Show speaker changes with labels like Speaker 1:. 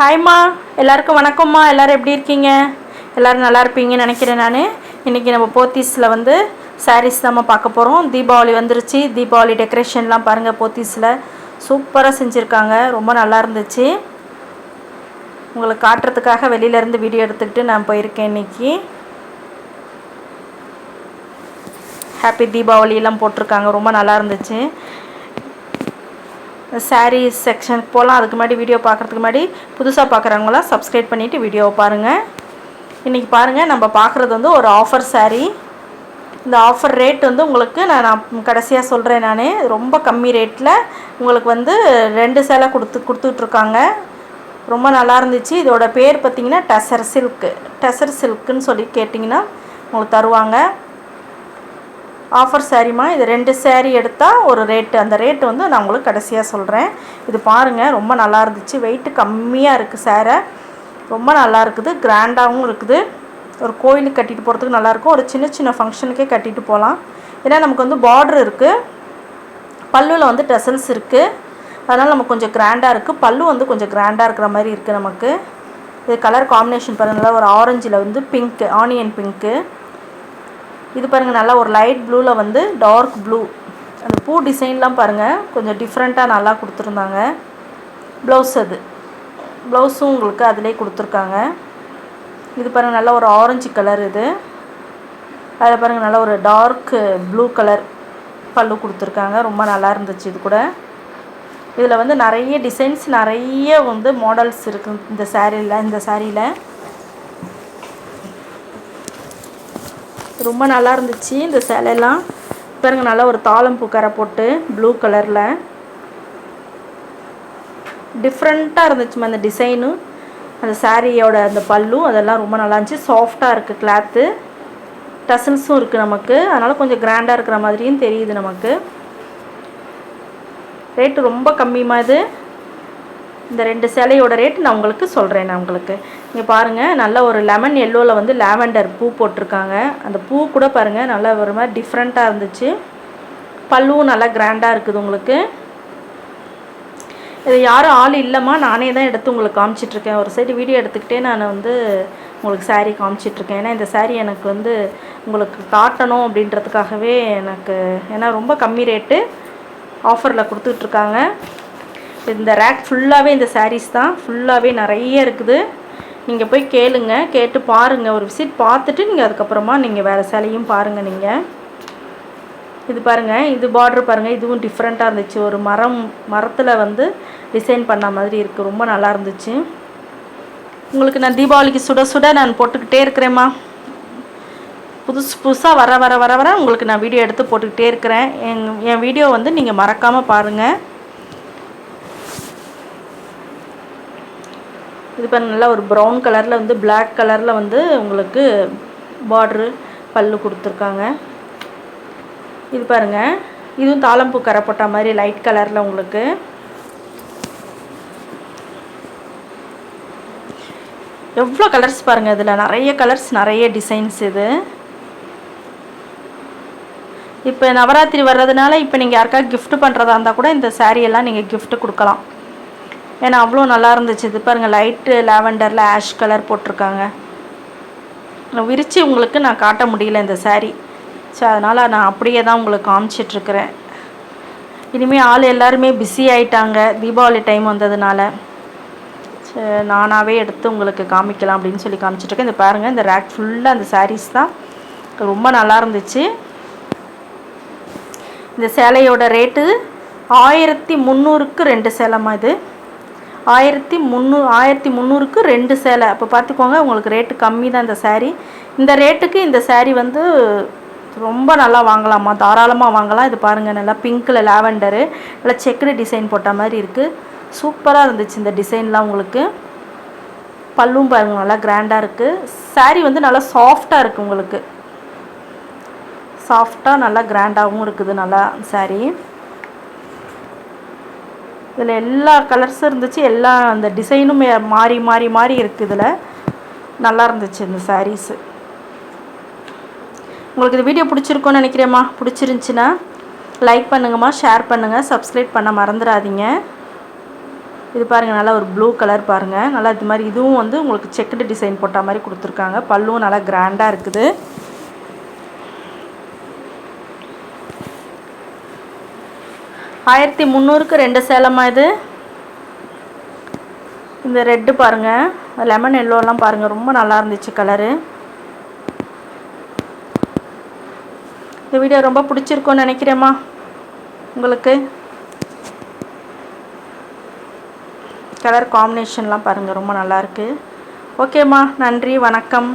Speaker 1: ஹாய்மா எல்லாருக்கும் வணக்கம்மா எல்லோரும் எப்படி இருக்கீங்க? எல்லோரும் நல்லா இருப்பீங்கன்னு நினைக்கிறேன் நான். இன்றைக்கி நம்ம போத்தீஸில் வந்து சாரீஸ் தான் பார்க்க போகிறோம் தீபாவளி வந்துருச்சு. தீபாவளி டெக்கரேஷன்லாம் பாருங்கள் போத்தீஸில். சூப்பராக செஞ்சுருக்காங்க. ரொம்ப நல்லா இருந்துச்சு. உங்களுக்கு காட்டுறதுக்காக வெளியிலேருந்து வீடியோ எடுத்துக்கிட்டு நான் போயிருக்கேன் இன்றைக்கி ஹாப்பி தீபாவளியெல்லாம் போட்டிருக்காங்க. ரொம்ப நல்லா இருந்துச்சு. சாரீ செக்ஷனுக்கு போகலாம் அதுக்கு முன்னாடி வீடியோ பார்க்குறதுக்கு முன்னாடி புதுசாக பார்க்குறவங்களாம் சப்ஸ்கிரைப் பண்ணிவிட்டு வீடியோவை பாருங்கள் இன்றைக்கி பாருங்கள் நம்ம பார்க்குறது வந்து ஒரு ஆஃபர் சாரீ இந்த ஆஃபர் ரேட் வந்து உங்களுக்கு நான் நான் கடைசியாக சொல்கிறேன் நான். ரொம்ப கம்மி ரேட்டில் உங்களுக்கு வந்து ரெண்டு சேலை கொடுத்து கொடுத்துட்ருக்காங்க. ரொம்ப நல்லா இருந்துச்சு. இதோட பேர் பார்த்திங்கன்னா டசர் சில்க்கு டசர் சில்க்குன்னு சொல்லி கேட்டிங்கன்னா உங்களுக்கு தருவாங்க. ஆஃபர் சாரீமா இது ரெண்டு சேரீ எடுத்தால் ஒரு ரேட்டு அந்த ரேட்டு வந்து நான் உங்களுக்கு கடைசியாக சொல்கிறேன் இது பாருங்கள் ரொம்ப நல்லா இருந்துச்சு. வெயிட்டு கம்மியாக இருக்குது சேரை ரொம்ப நல்லா இருக்குது. கிராண்டாகவும் இருக்குது. ஒரு கோயிலுக்கு கட்டிட்டு போகிறதுக்கு நல்லாயிருக்கும் ஒரு சின்ன சின்ன ஃபங்க்ஷனுக்கே கட்டிட்டு போகலாம் ஏன்னா நமக்கு வந்து பார்டர் இருக்குது பல்லுவில் வந்து டெசல்ஸ் இருக்குது அதனால் நமக்கு கொஞ்சம் கிராண்டாக இருக்குது பல்லு வந்து கொஞ்சம் கிராண்டாக இருக்கிற மாதிரி இருக்குது நமக்கு. இது கலர் காம்பினேஷன் பாருங்கள் ஒரு ஆரஞ்சில் வந்து பிங்க்கு ஆனியன் பிங்க்கு இது பாருங்கள் நல்லா ஒரு லைட் ப்ளூவில் வந்து டார்க் ப்ளூ அந்த பூ டிசைன்லாம் பாருங்கள் கொஞ்சம் டிஃப்ரெண்ட்டாக நல்லா கொடுத்துருந்தாங்க. ப்ளவுஸ் அது. ப்ளவுஸும் உங்களுக்கு அதிலே கொடுத்துருக்காங்க. இது பாருங்கள் நல்லா ஒரு ஆரஞ்சு கலர் இது. அதில் பாருங்கள் நல்லா ஒரு டார்க் ப்ளூ கலர் பல்லு கொடுத்துருக்காங்க. ரொம்ப நல்லா இருந்துச்சு இது கூட. இதில் வந்து நிறைய டிசைன்ஸ் நிறைய வந்து மாடல்ஸ் இருக்குது இந்த சேரீயில் இந்த சாரியில் ரொம்ப நல்லா இருந்துச்சு இந்த சேலையெல்லாம் பாருங்கள் நல்லா ஒரு தாளம் பூக்கரை போட்டு ப்ளூ கலரில் டிஃப்ரெண்ட்டாக இருந்துச்சுமா அந்த டிசைனு அந்த சாரியோட அந்த பல்லும் அதெல்லாம் ரொம்ப நல்லா இருந்துச்சு. சாஃப்டாக இருக்குது கிளாத்து டசல்ஸும் இருக்குது நமக்கு. அதனால் கொஞ்சம் கிராண்டாக இருக்கிற மாதிரியும் தெரியுது நமக்கு. ரேட்டு ரொம்ப கம்மிமா இது. இந்த ரெண்டு சிலையோட ரேட் நான் உங்களுக்கு சொல்கிறேன் நான் உங்களுக்கு. இங்கே பாருங்கள் நல்ல ஒரு லெமன் எல்லோவில் வந்து லாவெண்டர் பூ போட்டிருக்காங்க. அந்த பூ கூட பாருங்கள் நல்லா ஒரு மாதிரி டிஃப்ரெண்ட்டாக இருந்துச்சு. பல்லுவும் நல்லா கிராண்டாக இருக்குது உங்களுக்கு. இது யாரும் ஆள் இல்லைம்மா நானே தான் எடுத்து உங்களுக்கு காமிச்சிட்ருக்கேன். ஒரு சைடு வீடியோ எடுத்துக்கிட்டே நான் வந்து உங்களுக்கு சாரீ காமிச்சிட்ருக்கேன். ஏன்னா இந்த saree எனக்கு வந்து உங்களுக்கு காட்டணும் அப்படின்றதுக்காகவே எனக்கு ஏன்னா ரொம்ப கம்மி ரேட்டு ஆஃபரில் கொடுத்துட்ருக்காங்க. இந்த ரேக் ஃபுல்லாகவே இந்த சாரீஸ் தான். ஃபுல்லாகவே நிறைய இருக்குது. நீங்கள் போய் கேளுங்க கேட்டு பாருங்கள் ஒரு விசிட் பார்த்துட்டு நீங்கள் அதுக்கப்புறமா நீங்கள் வேறு சேலையும் பாருங்கள் நீங்கள் இது பாருங்கள் இது பார்டர் பாருங்கள் இதுவும் டிஃப்ரெண்ட்டாக இருந்துச்சு. ஒரு மரம் மரத்தில் வந்து டிசைன் பண்ண மாதிரி இருக்குது ரொம்ப நல்லா இருந்துச்சு. உங்களுக்கு நான் தீபாவளிக்கு சுட சுட நான் போட்டுக்கிட்டே இருக்கிறேம்மா. புதுசு புதுசாக வர வர வர வர உங்களுக்கு நான் வீடியோ எடுத்து போட்டுக்கிட்டே இருக்கிறேன். என் என் வீடியோ வந்து நீங்கள் மறக்காமல் பாருங்கள் இது பாருங்க நல்லா ஒரு ப்ரௌன் கலரில் வந்து பிளாக் கலரில் வந்து உங்களுக்கு பார்ட்ரு பல்லு கொடுத்துருக்காங்க. இது பாருங்கள் இதுவும் தாளம்பூ கரை போட்ட மாதிரி லைட் கலரில் உங்களுக்கு. எவ்வளோ கலர்ஸ் பாருங்கள் இதில் நிறைய கலர்ஸ் நிறைய டிசைன்ஸ் இது. இப்போ நவராத்திரி வர்றதுனால இப்போ நீங்கள் யாருக்காவது கிஃப்ட் பண்ணுறதா இருந்தால் கூட இந்த சாரியெல்லாம் நீங்கள் கிஃப்ட்டு கொடுக்கலாம். ஏன்னா அவ்வளோ நல்லா இருந்துச்சு. இது பாருங்கள் லைட்டு லாவெண்டரில் ஆஷ் கலர் போட்டிருக்காங்க. நான் விரித்து உங்களுக்கு நான் காட்ட முடியல இந்த சாரீ ஸோ அதனால் நான் அப்படியே தான் உங்களுக்கு காமிச்சிட்ருக்கிறேன் இனிமேல் ஆள் எல்லாருமே பிஸி ஆயிட்டாங்க. தீபாவளி டைம் வந்ததுனால. சரி நானாகவே எடுத்து உங்களுக்கு காமிக்கலாம் அப்படின்னு சொல்லி காமிச்சிட்ருக்கேன் இந்த பாருங்கள் இந்த ரேக் ஃபுல்லாக அந்த சாரீஸ் தான். ரொம்ப நல்லா இருந்துச்சு. இந்த சேலையோட ரேட்டு ஆயிரத்தி முந்நூறுக்கு ரெண்டு சேலைம்மா இது. ஆயிரத்தி முந்நூறு ஆயிரத்தி முந்நூறுக்கு ரெண்டு சேலை. அப்போ பார்த்துக்கோங்க உங்களுக்கு ரேட்டு கம்மி தான் இந்த சேரீ இந்த ரேட்டுக்கு இந்த சேரீ வந்து ரொம்ப நல்லா வாங்கலாமா? தாராளமாக வாங்கலாம். இது பாருங்கள் நல்லா பிங்க்கில் லாவெண்டரு நல்லா செக்குடு டிசைன் போட்ட மாதிரி இருக்குது சூப்பராக இருந்துச்சு இந்த டிசைன்லாம் உங்களுக்கு. பல்லும் பாருங்க நல்லா கிராண்டாக இருக்குது சாரீ வந்து நல்லா சாஃப்டாக இருக்குது உங்களுக்கு. சாஃப்டாக நல்லா கிராண்டாகவும் இருக்குது நல்லா சாரீ இதில் எல்லா கலர்ஸும் இருந்துச்சு. எல்லா அந்த டிசைனும் மாறி மாறி மாறி இருக்குது இதில். நல்லா இருந்துச்சு இந்த சாரீஸு உங்களுக்கு இந்த வீடியோ பிடிச்சிருக்கும்னு நினைக்கிறேம்மா. பிடிச்சிருந்துச்சின்னா லைக் பண்ணுங்கம்மா ஷேர் பண்ணுங்கள் சப்ஸ்கிரைப் பண்ண மறந்துடாதீங்க. இது பாருங்கள் நல்லா ஒரு ப்ளூ கலர் பாருங்கள் நல்லா இது மாதிரி இதுவும் வந்து உங்களுக்கு செக்குடு டிசைன் போட்ட மாதிரி கொடுத்துருக்காங்க. பல்லுவும் நல்லா கிராண்டாக இருக்குது. ஆயிரத்தி முந்நூறுக்கு ரெண்டு சேலமா இது? இந்த ரெட்டு பாருங்கள் லெமன் எல்லோலாம் பாருங்கள் ரொம்ப நல்லா இருந்துச்சு கலரு இந்த வீடியோ ரொம்ப பிடிச்சிருக்கோன்னு நினைக்கிறேம்மா. உங்களுக்கு? கலர் காம்பினேஷன்லாம் பாருங்கள் ரொம்ப நல்லாயிருக்கு ஓகேம்மா நன்றி. வணக்கம்.